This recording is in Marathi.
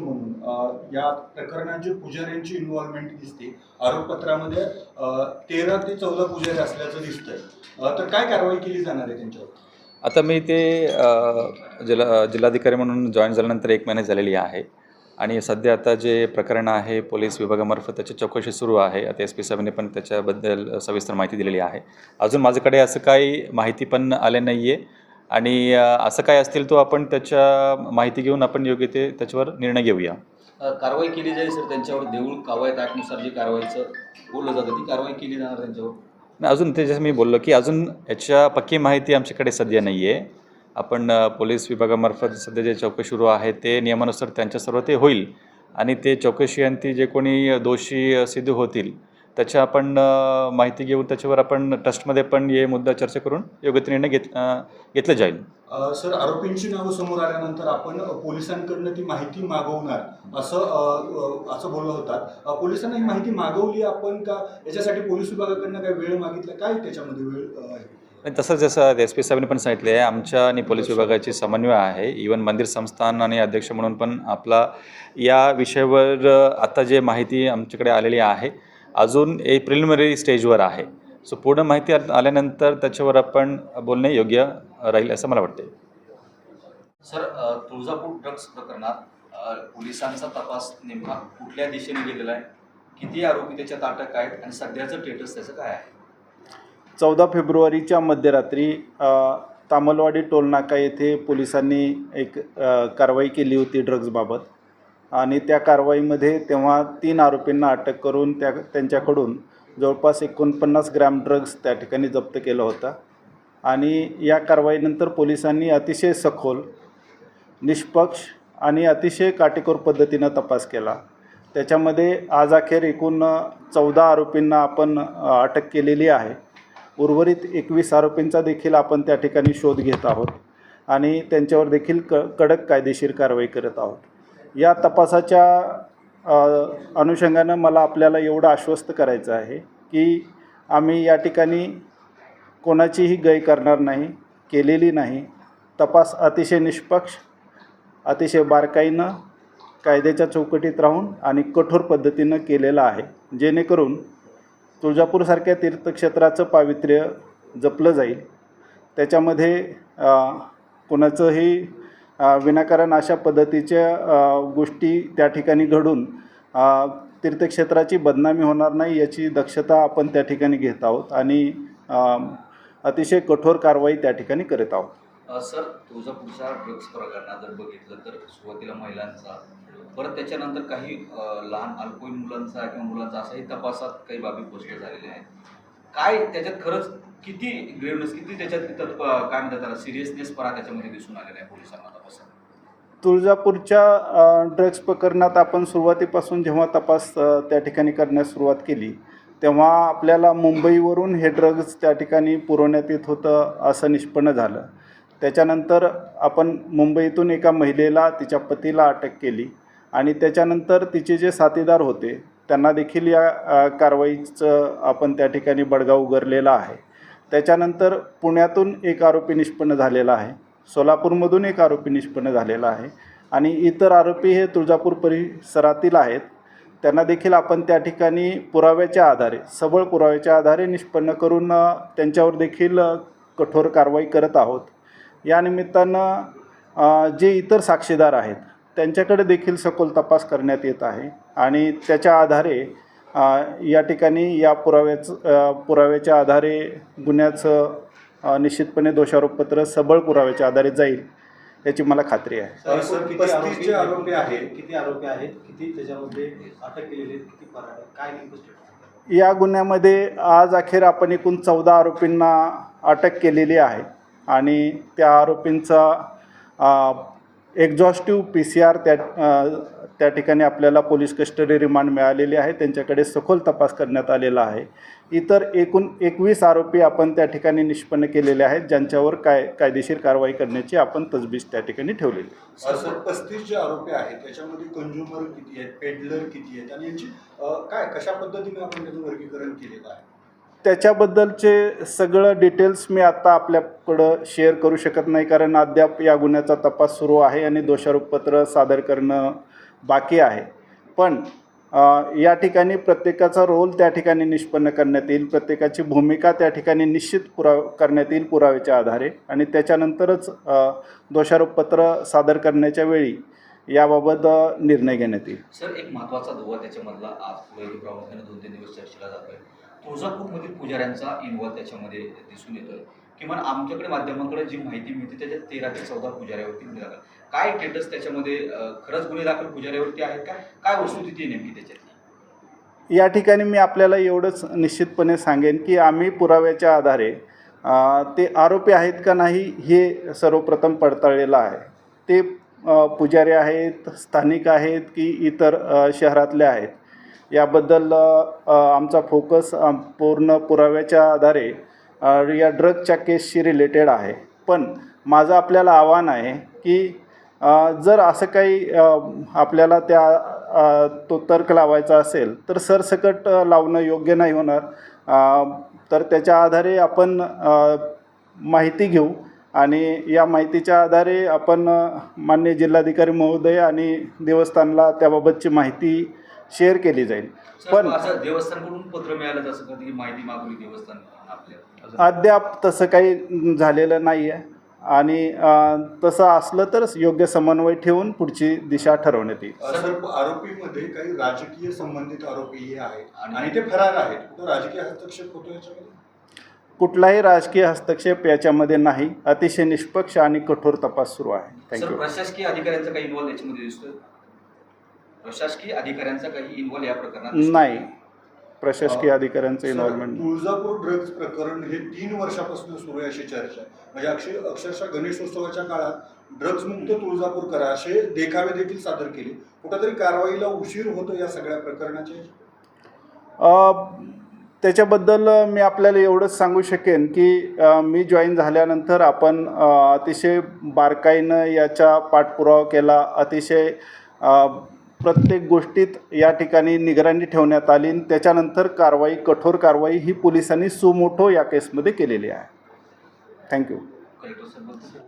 म्हणून या प्रकरणात पुजाऱ्यांची इन्व्हॉल्वमेंट दिसते. आरोपपत्रामध्ये तेरा ते चौदा पुजारी असल्याचं दिसतंय. अ, तर काय कारवाई केली जाणार आहे त्यांच्यावर? आता मी ते जिल्हा जिल्हाधिकारी म्हणून जॉईन झाल्यानंतर एक महिने झालेली आहे. आणि सध्या आता जे प्रकरण आहे पोलीस विभागामार्फत त्याची चौकशी सुरू आहे. आता एस पी साहेबांनी पण त्याच्याबद्दल सविस्तर माहिती दिलेली आहे. अजून माझ्याकडे असं काही माहिती पण आले नाही आहे आणि असं काय असतील तो आपण त्याच्या माहिती घेऊन आपण योग्य ते त्याच्यावर निर्णय घेऊया. कारवाई केली जाईल सर त्यांच्यावर. देऊळ कावायत ॲक्टनुसार जी कारवाईचं बोललं जातं ती कारवाई केली जाणार त्यांच्यावर. नाही, अजून ते जसं मी बोललो की अजून याच्या पक्की माहिती आमच्याकडे सध्या नाही आहे आपण पोलीस विभागामार्फत सध्या जे चौकशी सुरू आहे ते नियमानुसार त्यांच्या सर्व ते होईल. आणि ते चौकशी अंती जे कोणी दोषी सिद्ध होतील त्याच्या आपण माहिती घेऊन त्याच्यावर आपण ट्रस्टमध्ये पण हे मुद्दा चर्चा करून योग्य ते निर्णय घेत घेतले जाईल. सर आरोपींची नावं समोर आल्यानंतर आपण पोलिसांकडनं ती माहिती मागवणार असं असं बोललं होतात. पोलिसांना ही माहिती मागवली आपण का? याच्यासाठी पोलीस विभागाकडनं काय वेळ मागितला? काय त्याच्यामध्ये वेळ आणि तसंच जसं एस पी साहेबांनी पण सांगितले आहे आमच्या आणि पोलीस विभागाची समन्वय आहे. इवन मंदिर संस्थान आणि अध्यक्ष म्हणून पण आपला या विषयावर आता जे माहिती आमच्याकडे आलेली आहे अजून ए प्रिलिमिनरी स्टेजवर आहे. सो पूर्ण माहिती आल्यानंतर त्याच्यावर आपण बोलणे योग्य राहील असं मला वाटते सर तुळजापूर ड्रग्ज प्रकरणात पोलिसांचा तपास नेमका कुठल्या दिशेने गेलेला आहे? किती आरोपी त्याच्यात अटक आहेत आणि सध्याचं स्टेटस त्याचं काय आहे? चौदा फेब्रुवारीच्या मध्यरात्री तामलवाडी टोलनाका येथे पोलिसांनी एक कारवाई केली होती ड्रग्जबाबत आणि त्या कारवाईमध्ये तेव्हा तीन आरोपींना अटक करून त्या त्यांच्याकडून जवळपास एकोणपन्नास ग्रॅम ड्रग्ज त्या ठिकाणी जप्त केलं होतं. आणि या कारवाईनंतर पोलिसांनी अतिशय सखोल निष्पक्ष आणि अतिशय काटेकोर पद्धतीनं तपास केला. त्याच्यामध्ये आज अखेर एकूण चौदा आरोपींना आपण अटक केलेली आहे. उर्वरित एकवीस आरोपींचा देखील आपण त्या ठिकाणी शोध घेत आहोत आणि त्यांच्यावर देखील क कडक कायदेशीर कारवाई करत आहोत. या तपासाच्या अनुषंगानं मला आपल्याला एवढं आश्वस्त करायचं आहे की आम्ही या ठिकाणी कोणाचीही गय करणार नाही केलेली नाही. तपास अतिशय निष्पक्ष अतिशय बारकाईनं कायद्याच्या चौकटीत राहून आणि कठोर पद्धतीनं केलेला आहे. जेणेकरून तुळजापूरसारख्या तीर्थक्षेत्राचं पावित्र्य जपलं जाईल. त्याच्यामध्ये कोणाचंही विनाकारण अशा पद्धतीच्या गोष्टी त्या ठिकाणी घडून तीर्थक्षेत्राची बदनामी होणार नाही याची दक्षता आपण त्या ठिकाणी घेत आहोत आणि अतिशय कठोर कारवाई त्या ठिकाणी करत आहोत. सर सर पुढचा ड्रग्स प्रकरणात जर बघितलं तर सुरुवातीला महिलांचा परत त्याच्यानंतर काही लहान अल्पवयीन मुलांचा किंवा मुलांचा असाही तपासात काही बाबी पोस्ट झालेल्या आहेत. काय त्याच्यात खरंच किती ग्रेवनेस किती त्याच्यात तत्व काय म्हणतात त्याला सिरियसनेस परा त्याच्यामध्ये दिसून आलेला आहे पोलिसांना तपासात तुळजापूरच्या ड्रग्ज प्रकरणात आपण सुरुवातीपासून जेव्हा तपास त्या ठिकाणी करण्यास सुरुवात केली तेव्हा आपल्याला मुंबईवरून हे ड्रग्ज त्या ठिकाणी पुरवण्यात येत होतं असं निष्पन्न झालं. त्याच्यानंतर आपण मुंबईतून एका महिलेला तिच्या पतीला अटक केली आणि त्याच्यानंतर तिचे जे साथीदार होते त्यांना देखील या कारवाईचं आपण त्या ठिकाणी बडगा उगरलेला आहे. त्याच्यानंतर पुण्यातून एक आरोपी निष्पन्न झालेला आहे. सोलापूरमधून एक आरोपी निष्पन्न झालेला आहे. आणि इतर आरोपी हे तुळजापूर परिसरातील आहेत. त्यांना देखील आपण त्या ठिकाणी पुराव्याच्या आधारे सबळ पुराव्याच्या आधारे निष्पन्न करून त्यांच्यावर देखील कठोर कारवाई करत आहोत. या निमित्तानं जे इतर साक्षीदार आहेत त्यांच्याकडे देखील सखोल तपास करण्यात येत आहे. आणि त्याच्या आधारे या ठिकाणी या पुराव्याचं पुराव्याच्या आधारे गुन्ह्याचं निश्चितपणे दोषारोपपत्र सबळ पुराव्याच्या आधारे जाईल याची मला खात्री आहे. अ, सर पस्तीस जे आरोपी आहेत? किती आरोपी आहेत? किती त्याच्यामध्ये अटक केलेली आहेत? किती फरार आहेत? काय नेमकं स्टेटस या गुन्ह्यामध्ये आज अखेर आपण एकूण चौदा आरोपींना अटक केलेली आहे आणि त्या आरोपींचा एक्झॉस्टिव्ह पी सी आर त्या त्या ठिकाणी आपल्याला पोलीस कस्टडी रिमांड मिळालेली आहे. त्यांच्याकडे सखोल तपास करण्यात आलेला आहे. इतर एकूण एकवीस आरोपी आपण त्या ठिकाणी निष्पन्न केलेले आहेत ज्यांच्यावर काय कायदेशीर कारवाई करण्याची आपण तजवीज त्या ठिकाणी ठेवलेली सर पस्तीस जे आरोपी आहेत त्याच्यामध्ये कंझ्युमर किती आहेत पेडलर किती आहेत आणि यांची काय कशा पद्धतीने आपण त्याचं वर्गीकरण केलेलं आहे? त्याच्याबद्दलचे सगळं डिटेल्स मी आत्ता आपल्याकडं शेअर करू शकत नाही कारण अद्याप या गुन्ह्याचा तपास सुरू आहे आणि दोषारोपपत्र सादर करणं बाकी आहे. पण या ठिकाणी प्रत्येकाचा रोल त्या ठिकाणी निष्पन्न करण्यात येईल. प्रत्येकाची भूमिका त्या ठिकाणी निश्चित पुरा करण्यात येईल पुराव्याच्या आधारे. आणि त्याच्यानंतरच दोषारोपपत्र सादर करण्याच्या वेळी याबाबत निर्णय घेण्यात येईल. सर एक महत्त्वाचा दुवा त्याच्यामधला आज प्रामुख्याने दोन तीन दिवस चर्चेला जातोय. तुळजापूरमधील पुजाऱ्यांचा इन्व्हॉल्व त्याच्यामध्ये दिसून येतोय. किमान आमच्याकडे माध्यमांकडे जी माहिती मिळते त्याच्यात तेरा ते चौदा पुजाऱ्यावरती मिळाला. काय स्टेटस त्याच्यामध्ये खरंच गुन्हे दाखल पुजाऱ्यावरती आहेत का? काय वस्तुस्थिती नेमकी त्याच्यातली? या ठिकाणी मी आपल्याला एवढंच निश्चितपणे सांगेन की आम्ही पुराव्याच्या आधारे ते आरोपी आहेत का नाही हे सर्वप्रथम पडताळलेलं आहे. ते पुजारी आहेत स्थानिक आहेत की इतर शहरातले आहेत. याबद्दल आमचा फोकस पूर्ण पुराव्याच्या आधारे या ड्रगच्या केसशी रिलेटेड आहे. पण माझं आपल्याला आव्हान आहे की जर असं काही आपल्याला त्या तो तर्क लावायचा असेल तर सरसकट लावणं योग्य नाही होणार. तर त्याच्या आधारे आपण माहिती घेऊ आणि या माहितीच्या आधारे आपण मान्य जिल्हाधिकारी महोदय आणि देवस्थानला त्याबाबतची माहिती शेअर केली जाईल. पण असं देवस्थानकडून पत्र मिळालं की माहिती मागवली देवस्थान अद्याप तसं काही झालेलं नाही आहे आणि तसं असलं तरच योग्य समन्वय ठेवून पुढची दिशा ठरवण्यात येईल. सर आरोपीमध्ये काही राजकीय संबंधित आरोपीही आहेत आणि- ते फरार आहेत. कुठं राजकीय हस्तक्षेप होतो याच्यामध्ये? कुठलाही राजकीय हस्तक्षेप याच्यामध्ये नाही. अतिशय निष्पक्ष आणि कठोर तपास सुरू आहे. सर थँक्यू प्रशासकीय अधिकाऱ्यांचा काही इन्व्हॉल्व याच्यामध्ये दिसतोय? प्रशासकीय अधिकाऱ्यांचा काही इन्व्हॉल्व या प्रकरणात? नाही. प्रशासकीय अधिकाऱ्यांचं इन्व्हॉल्वमेंट तुळजापूर ड्रग्ज प्रकरण हे तीन वर्षापासून सुरू आहे अशी चर्चा म्हणजे अक्षर अक्षरशः गणेशोत्सवाच्या काळात ड्रग्ज मुक्त तुळजापूर करा असे देखावे देखील सादर केले. कुठंतरी कारवाईला उशीर होतो या सगळ्या प्रकरणाचे? त्याच्याबद्दल मी आपल्याला एवढंच सांगू शकेन की मी जॉईन झाल्यानंतर आपण अतिशय बारकाईनं याचा पाठपुरावा केला. अतिशय प्रत्येक गोष्टीत या ठिकाणी निगराणी ठेवण्यात आली आणि त्याच्यानंतर कारवाई कठोर कारवाई ही पोलिसांनी सुमोठो या केसमध्ये केलेली आहे. थँक्यू